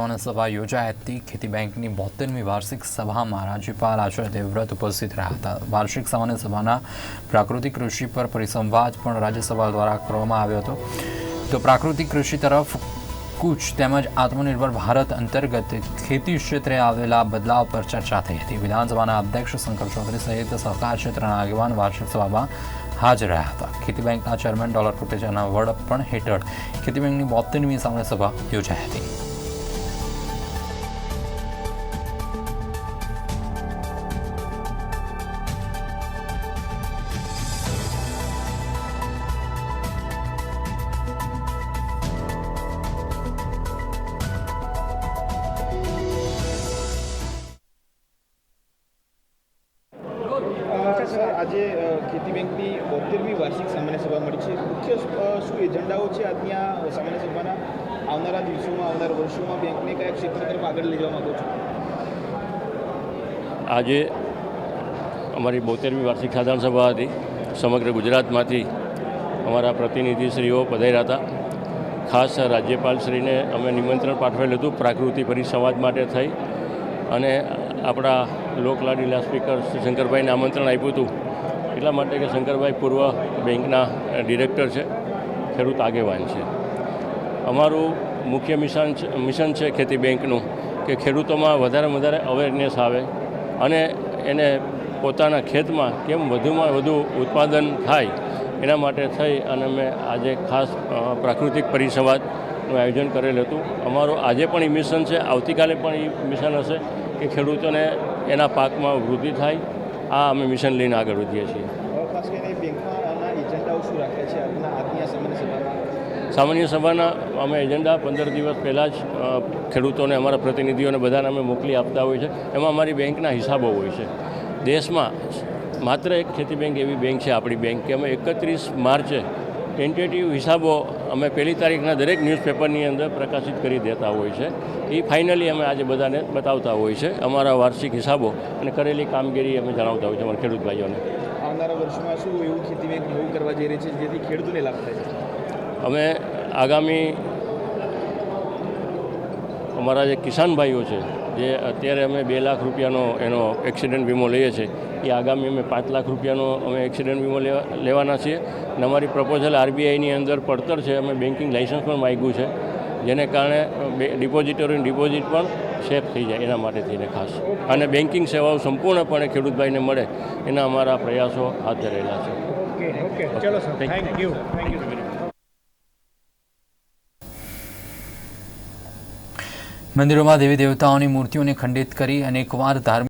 સભા યોજાઈ હતી. ખેતી બેંકની બોતેરમી વાર્ષિક સભામાં રાજ્યપાલ આચાર્ય દેવવ્રત ઉપસ્થિત રહ્યા હતા. વાર્ષિક સામાન્ય સભાના પ્રાકૃતિક કૃષિ પર પરિસંવાદ પણ રાજ્યસભા દ્વારા કરવામાં આવ્યો હતો. તો પ્રાકૃતિક કૃષિ તરફ કૂચ તેમજ આત્મનિર્ભર ભારત અંતર્ગત ખેતી ક્ષેત્રે આવેલા બદલાવ પર ચર્ચા થઈ હતી. વિધાનસભાના અધ્યક્ષ શંકર ચૌધરી સહિત સહકાર ક્ષેત્રના આગેવાન વાર્ષિક સભામાં હાજર રહ્યા હતા. ખેતી બેંકના ચેરમેન ડોલર કોટેચાના વડપણ હેઠળ ખેતી બેંકની બોતેરમી સામાન્ય સભા યોજાઈ હતી. આજે ખેતી બેંકની બોતેરમી વાર્ષિક સામાન્ય સભા મળી છે. મુખ્ય શું એજન્ડાઓ છે આજની આ સામાન્ય સભાના? આવનારા દિવસોમાં, આવનારા વર્ષોમાં બેંકને કયા ક્ષેત્ર તરફ આગળ લઈ જવા માગો છો? આજે અમારી બોતેરમી વાર્ષિક સાધારણ સભા હતી. સમગ્ર ગુજરાતમાંથી અમારા પ્રતિનિધિશ્રીઓ પધાર્યા હતા. ખાસ રાજ્યપાલશ્રીને અમે નિમંત્રણ પાઠવેલું હતું, પ્રાકૃતિક પરિસંવાદ માટે થઈ. અને આપણા લોકલાડીલા સ્પીકર શ્રી શંકરભાઈને આમંત્રણ આપ્યું હતું. એટલા માટે કે શંકરભાઈ પૂર્વ બેંકના ડિરેક્ટર છે, ખેડૂત આગેવાન છે. અમારું મુખ્ય મિશન મિશન છે ખેતી બેંકનું, કે ખેડૂતોમાં વધારે વધારે અવેરનેસ આવે અને એને પોતાના ખેતમાં કેમ વધુમાં વધુ ઉત્પાદન થાય એના માટે થઈ અને અમે આજે ખાસ પ્રાકૃતિક પરિસંવાદનું આયોજન કરેલું હતું. અમારું આજે પણ એ મિશન છે, આવતીકાલે પણ એ મિશન હશે. કે ખેડૂતોને એના પાકમાં વૃદ્ધિ થાય. આ અમે મિશન લઈને આગળ વધીએ છીએ. સામાન્ય સભાના અમે એજન્ડા પંદર દિવસ પહેલાં જ ખેડૂતોને અમારા પ્રતિનિધિઓને બધાને અમે મોકલી આપતા હોય છે. એમાં અમારી બેંકના હિસાબો હોય છે. દેશમાં માત્ર એક ખેતી બેંક એવી બેંક છે આપણી બેંક કે અમે એકત્રીસ માર્ચે ટેન્ટેટિવ હિસાબો અમે પહેલી તારીખના દરેક ન્યૂઝપેપરની અંદર પ્રકાશિત કરી દેતા હોય છે. એ ફાઇનલી અમે આજે બધાને બતાવતા હોય છે અમારા વાર્ષિક હિસાબો અને કરેલી કામગીરી અમે જણાવતા હોય છે અમારા ખેડૂત ભાઈઓને. આવનારા વર્ષમાં શું એવું ખેતી બેંક નવું કરવા જઈ રહી છે જેથી ખેડૂતોને લાભ થાય અમે આગામી અમારા જે કિસાન ભાઈઓ છે જે અત્યારે અમે બે લાખ રૂપિયાનો એનો એક્સિડન્ટ વીમો લઈએ છીએ એ આગામી અમે પાંચ લાખ રૂપિયાનો અમે એક્સિડન્ટ વીમો લેવા લેવાના છીએ. અને અમારી પ્રપોઝલ આરબીઆઈની અંદર પડતર છે અમે બેન્કિંગ લાઇસન્સ પણ માગ્યું છે જેને કારણે બે- ડિપોઝિટરોની ડિપોઝિટ પણ સેફ થઈ જાય એના માટે થઈને ખાસ. અને બેન્કિંગ સેવાઓ સંપૂર્ણપણે ખેડૂતભાઈને મળે એના અમારા પ્રયાસો હાથ ધરેલા છે. ઓકે ઓકે ચલો sir. Thank you thank you મંદિરોમાં દેવી દેવતાઓની મૂર્તિઓને ખંડિત કરી અનેકવાર ધાર્મિક